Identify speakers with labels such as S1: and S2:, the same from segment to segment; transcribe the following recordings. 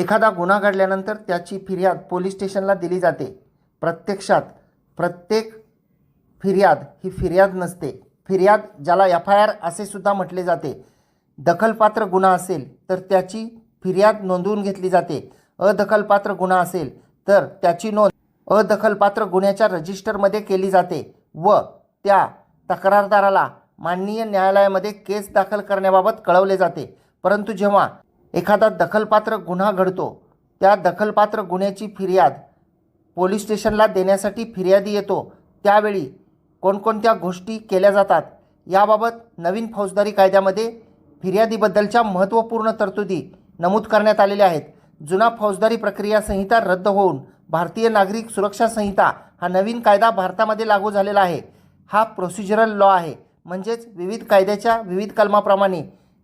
S1: एखादा गुन्हा घडल्यानंतर त्याची फिर्याद पोलीस स्टेशनला दिली जाते. प्रत्यक्षात प्रत्येक फिर्याद ही फिर्याद नसते. फिर्याद ज्याला एफ आय आर असे सुद्धा म्हटले जाते. दखलपात्र गुन्हा असेल तर त्याची फिर्याद नोंदवून घेतली जाते. अदखलपात्र गुन्हा असेल तर त्याची नोंद अदखलपात्र गुन्ह्याच्या रजिस्टरमध्ये केली जाते व त्या तक्रारदाराला माननीय न्यायालयामध्ये केस दाखल करण्याबाबत कळवले जाते. परंतु जेव्हा एखादा दखलपात्र गुन्हा घडतो त्या दखलपात्र गुन्ह्याची फिर्याद पोलीस स्टेशनला देण्यासाठी फिर्यादी येतो. त्यावेळी कोणकोणत्या गोष्टी केल्या जातात याबाबत नवीन फौजदारी कायद्यामध्ये फिर्यादीबद्दलच्या महत्त्वपूर्ण तरतुदी नमूद करण्यात आलेल्या आहेत. जुना फौजदारी प्रक्रिया संहिता रद्द होऊन भारतीय नागरिक सुरक्षा संहिता हा नवीन कायदा भारतामध्ये लागू झालेला आहे. हा प्रोसिजरल लॉ आहे. म्हणजेच विविध कायद्याच्या विविध कलमाप्रमाणे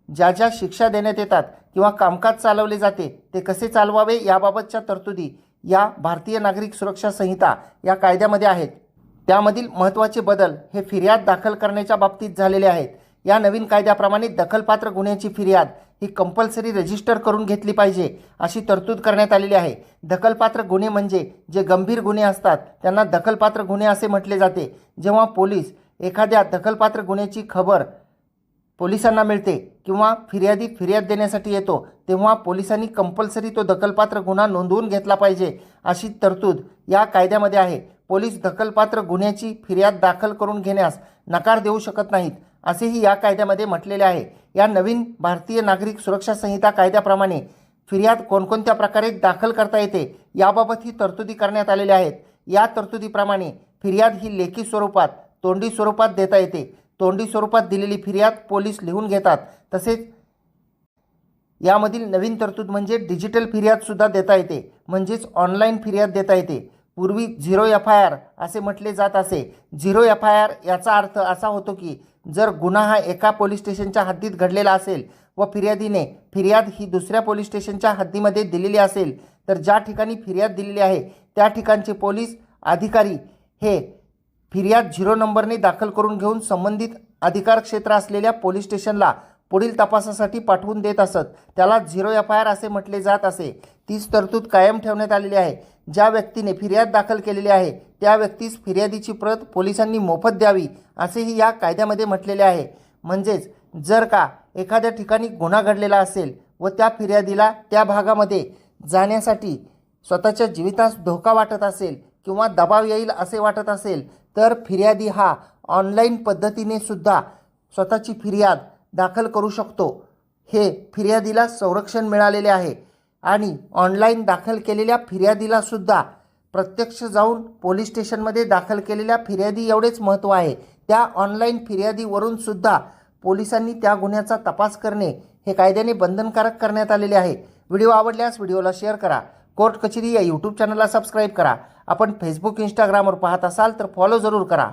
S1: ज्या ज्या शिक्षा देण्यात येतात किंवा कामकाज चालवले जाते ते कसे चालवावे याबाबतच्या तरतुदी या भारतीय नागरिक सुरक्षा संहिता या कायद्यामध्ये आहेत. त्यामधील महत्त्वाचे बदल हे फिर्याद दाखल करण्याच्या बाबतीत झालेले आहेत. या नवीन कायद्याप्रमाणे दखलपात्र गुन्ह्याची फिर्याद ही कंपल्सरी रजिस्टर करून घेतली पाहिजे अशी तरतूद करण्यात आलेली आहे. दखलपात्र गुन्हे म्हणजे जे गंभीर गुन्हे असतात त्यांना दखलपात्र गुन्हे असे म्हटले जाते. जेव्हा पोलीस एखाद्या दखलपात्र गुन्ह्याची खबर पोलिसांना मिळते किंवा फिर्यादी फिर्याद देण्यासाठी येतो तेव्हा पोलिसांनी कंपल्सरी तो दखलपात्र गुन्हा नोंदवून घेतला पाहिजे अशी तरतूद या कायद्यामध्ये आहे. पोलीस दखलपात्र गुन्ह्याची फिर्याद दाखल करून घेण्यास नकार देऊ शकत नाहीत असेही या कायद्यामध्ये म्हटलेले आहे. या नवीन भारतीय नागरिक सुरक्षा संहिता कायद्याप्रमाणे फिर्याद कोणकोणत्या प्रकारे दाखल करता येते याबाबत ही तरतुदी करण्यात आलेल्या आहेत. या तरतुदीप्रमाणे फिर्याद ही लेखी स्वरूपात तोंडी स्वरूपात देता येते. तोंडी स्वरूपात दिलेली फिर्याद पोलीस लिहून घेतात. तसेच यामधील नवीन तरतूद म्हणजे डिजिटल फिर्यादसुद्धा देता येते. म्हणजेच ऑनलाईन फिर्याद देता येते. पूर्वी झिरो एफ आय आर असे म्हटले जात असे. झिरो एफ आय आर याचा अर्थ असा होतो की जर गुन्हा हा एका पोलीस स्टेशनच्या हद्दीत घडलेला असेल व फिर्यादीने फिर्याद ही दुसऱ्या पोलीस स्टेशनच्या हद्दीमध्ये दिलेली असेल तर ज्या ठिकाणी फिर्याद दिलेली आहे त्या ठिकाणचे पोलीस अधिकारी हे फिर्याद झिरो नंबरने दाखल करून घेऊन संबंधित अधिकार क्षेत्र असलेल्या पोलीस स्टेशनला पुढील तपासासाठी पाठवून देत असत. त्याला झिरो एफ आय आर असे म्हटले जात असे. तीच तरतूद कायम ठेवण्यात आलेली आहे. ज्या व्यक्तीने फिर्याद दाखल केलेली आहे त्या व्यक्तीस फिर्यादीची प्रत पोलिसांनी मोफत द्यावी असेही या कायद्यामध्ये म्हटलेले आहे. म्हणजेच जर का एखाद्या ठिकाणी गुन्हा घडलेला असेल व त्या फिर्यादीला त्या भागामध्ये जाण्यासाठी स्वतःच्या जीवितास धोका वाटत असेल किंवा दबाव येईल असे वाटत असेल तर फिर्यादी हा ऑनलाईन पद्धतीने सुद्धा स्वतःची फिर्याद दाखल करू शकतो. हे फिर्यादीला संरक्षण मिळालेले आहे आणि ऑनलाईन दाखल केलेल्या फिर्यादीला सुद्धा प्रत्यक्ष जाऊन पोलीस स्टेशनमध्ये दाखल केलेल्या फिर्यादी एवढेच महत्त्व आहे. त्या ऑनलाईन फिर्यादीवरून सुद्धा पोलिसांनी त्या गुन्ह्याचा तपास करणे हे कायद्याने बंधनकारक करण्यात आलेले आहे. व्हिडिओ आवडल्यास व्हिडिओला शेअर करा. कोर्ट कचेरी या यूट्यूब चॅनलला सबस्क्राईब करा. आपण फेसबुक इंस्टाग्रामवर पाहत असाल तर फॉलो जरूर करा.